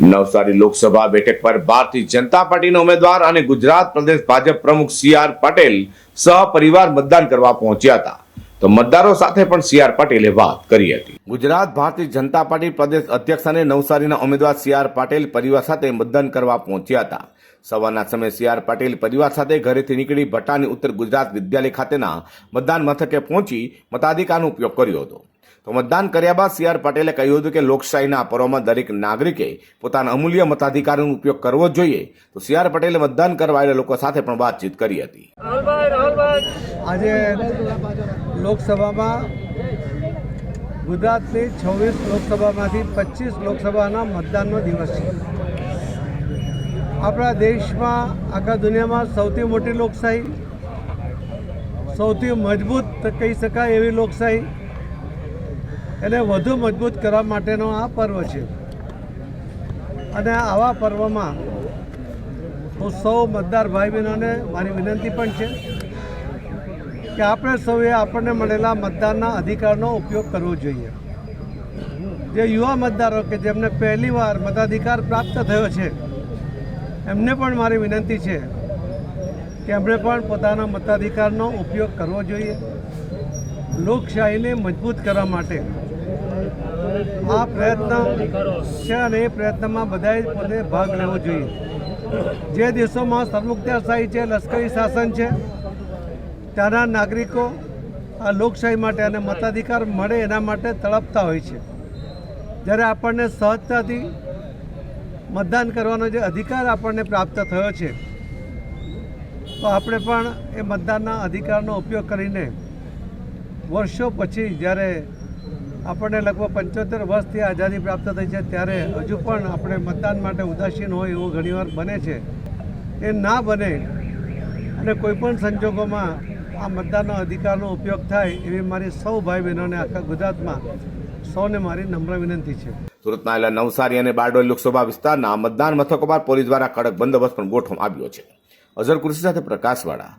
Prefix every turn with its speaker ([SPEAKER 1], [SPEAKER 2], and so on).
[SPEAKER 1] નવસારી લોકસભા બેઠક પર ભારતીય જનતા પાર્ટીના ઉમેદવાર અને ગુજરાત પ્રદેશ ભાજપ પ્રમુખ સી આર પટેલ સહપરિવાર મતદાન કરવા પહોંચ્યા હતા. તો મતદારો સાથે પણ સી આર પટેલે વાત કરી હતી. ગુજરાત ભારતીય જનતા પાર્ટી પ્રદેશ અધ્યક્ષ અને નવસારીના ઉમેદવાર સી આર પાટેલ પરિવાર સાથે મતદાન કરવા પહોંચ્યા હતા. સવારના સમયે સી આર પાટેલ પરિવાર સાથે ઘરેથી નીકળી ભટાની ઉત્તર ગુજરાત વિદ્યાલય ખાતેના મતદાન મથકે પહોંચી મતાધિકારનો ઉપયોગ કર્યો હતો. તો મતદાન કર્યા બાદ સી આર પટેલે કહ્યું હતું કે લોકશાહીના પર્વમાં દરેક નાગરિકે પોતાના અમૂલ્ય મતાધિકારનો ઉપયોગ કરવો જ જોઈએ. તો સી આર પટેલે મતદાન કરવા આવેલા લોકો સાથે પણ વાતચીત કરી હતી.
[SPEAKER 2] આજે લોકસભામાં ગુજરાતની છવ્વીસ લોકસભામાંથી પચીસ લોકસભાના મતદાનનો દિવસ છે. આપણા દેશમાં આખા દુનિયામાં સૌથી મોટી લોકશાહી સૌથી મજબૂત કહી શકાય એવી લોકશાહી એને વધુ મજબૂત કરવા માટેનો આ પર્વ છે. અને આવા પર્વમાં હું સૌ મતદાર ભાઈ બહેનોને મારી વિનંતી પણ છે કે આપણે સૌએ આપણને મળેલા મતદારના અધિકારનો ઉપયોગ કરવો જોઈએ. જે યુવા મતદારો કે જેમને પહેલીવાર મતાધિકાર પ્રાપ્ત થયો છે, એમને પણ મારી વિનંતી છે કે એમણે પણ પોતાના મતાધિકારનો ઉપયોગ કરવો જોઈએ. લોકશાહીને મજબૂત કરવા માટે આ પ્રયત્ન છે અને એ પ્રયત્નમાં બધાએ પોતે ભાગ લેવો જોઈએ. જે દેશોમાં સરમુખત્યારશાહી છે, લશ્કરી શાસન છે, ત્યાંના નાગરિકો આ લોકશાહી માટે અને મતાધિકાર મળે એના માટે તળપતા હોય છે. જ્યારે આપણને સહજતાથી મતદાન કરવાનો જે અધિકાર આપણને પ્રાપ્ત થયો છે, તો આપણે પણ એ મતદાનના અધિકારનો ઉપયોગ કરીને વર્ષો પછી જ્યારે આપણને લગભગ પંચોતેર વર્ષથી આઝાદી પ્રાપ્ત થઈ છે, ત્યારે હજુ પણ આપણે મતદાન માટે ઉદાસીન હોય એવું ઘણીવાર બને છે. એ ના બને અને કોઈપણ સંજોગોમાં આ મતદાનનો અધિકારનો ઉપયોગ થાય એવી મારી સૌ ભાઈ બહેનોને આખા ગુજરાતમાં સૌને મારી નમ્ર વિનંતી છે.
[SPEAKER 1] સુરતના આવેલા નવસારી અને બારડોલી લોકસભા વિસ્તારના મતદાન મથકો પર પોલીસ દ્વારા કડક બંદોબસ્ત પણ ગોઠવવામાં આવ્યો છે. અઝર કુર્સી સાથે પ્રકાશવાળા